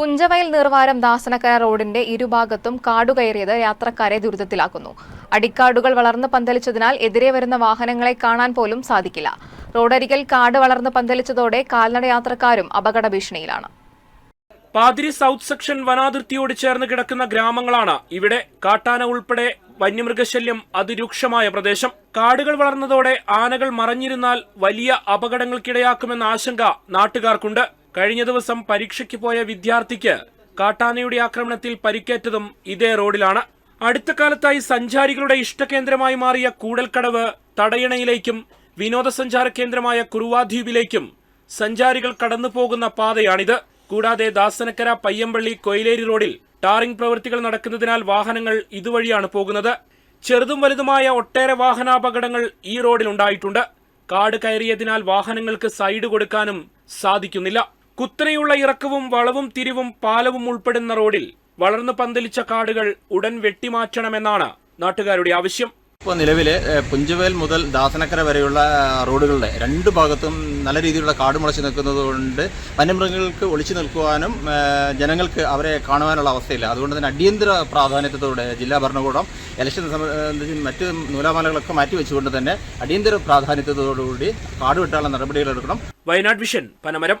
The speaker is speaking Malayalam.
പുഞ്ചവയൽ നിർവാരം ദാസനക്കര റോഡിന്റെ ഇരുഭാഗത്തും കാടുകയറിയത് യാത്രക്കാരെ ദുരിതത്തിലാക്കുന്നു. അടിക്കാടുകൾ വളർന്ന് പന്തലിച്ചതിനാൽ എതിരെ വരുന്ന വാഹനങ്ങളെ കാണാൻ പോലും സാധിക്കില്ല. റോഡരികിൽ കാട് വളർന്ന് പന്തലിച്ചതോടെ കാൽനട യാത്രക്കാരും അപകട ഭീഷണിയിലാണ്. പാതിരി സൗത്ത് സെക്ഷൻ വനാതിർത്തിയോട് ചേർന്ന് കിടക്കുന്ന ഗ്രാമങ്ങളാണ് ഇവിടെ കാട്ടാന ഉൾപ്പെടെ വന്യമൃഗശല്യം അതിരൂക്ഷമായ പ്രദേശം. കാടുകൾ വളർന്നതോടെ ആനകൾ മറഞ്ഞിരുന്നാൽ വലിയ അപകടങ്ങൾക്കിടയാക്കുമെന്ന ആശങ്ക നാട്ടുകാർക്കുണ്ട്. കഴിഞ്ഞ ദിവസം പരീക്ഷയ്ക്ക് പോയ വിദ്യാർത്ഥിക്ക് കാട്ടാനയുടെ ആക്രമണത്തിൽ പരിക്കേറ്റതും ഇതേ റോഡിലാണ്. അടുത്ത കാലത്തായി സഞ്ചാരികളുടെ ഇഷ്ടകേന്ദ്രമായി മാറിയ കൂടൽക്കടവ് തടയണയിലേക്കും വിനോദസഞ്ചാര കേന്ദ്രമായ കുറുവാദ്വീപിലേക്കും സഞ്ചാരികൾ കടന്നു പോകുന്ന പാതയാണിത്. കൂടാതെ ദാസനക്കര പയ്യമ്പള്ളി കൊയിലേരി റോഡിൽ ടാറിംഗ് പ്രവൃത്തികൾ നടക്കുന്നതിനാൽ വാഹനങ്ങൾ ഇതുവഴിയാണ് പോകുന്നത്. ചെറുതും വലുതുമായ ഒട്ടേറെ വാഹനാപകടങ്ങൾ ഈ റോഡിൽ ഉണ്ടായിട്ടുണ്ട്. കാട് കയറിയതിനാൽ വാഹനങ്ങൾക്ക് സൈഡ് കൊടുക്കാനും സാധിക്കുന്നില്ല. കുത്തനെയുള്ള ഇറക്കവും വളവും തിരിവും പാലവും ഉൾപ്പെടുന്ന റോഡിൽ വളർന്നു പന്തലിച്ച കാടുകൾ ഉടൻ വെട്ടിമാറ്റണമെന്നാണ് നാട്ടുകാരുടെ ആവശ്യം. ഇപ്പോൾ നിലവിൽ പുഞ്ചവേൽ മുതൽ ദാസനക്കര വരെയുള്ള റോഡുകളുടെ രണ്ട് ഭാഗത്തും നല്ല രീതിയിലുള്ള കാട് മുളച്ച് നിൽക്കുന്നത് കൊണ്ട് വന്യമൃഗങ്ങൾക്ക് ഒളിച്ചു നിൽക്കുവാനും ജനങ്ങൾക്ക് അവരെ കാണുവാനുള്ള അവസ്ഥയില്ല. അതുകൊണ്ട് തന്നെ അടിയന്തര പ്രാധാന്യത്തോടെ ജില്ലാ ഭരണകൂടം ഇലക്ഷൻ സംബന്ധിച്ച് മറ്റ് നൂലാമാലകളൊക്കെ മാറ്റിവെച്ചുകൊണ്ട് തന്നെ അടിയന്തര പ്രാധാന്യത്തോടുകൂടി കാട് വെട്ടാനുള്ള നടപടികൾ എടുക്കണം. വയനാട് വിഷൻ പനമരം.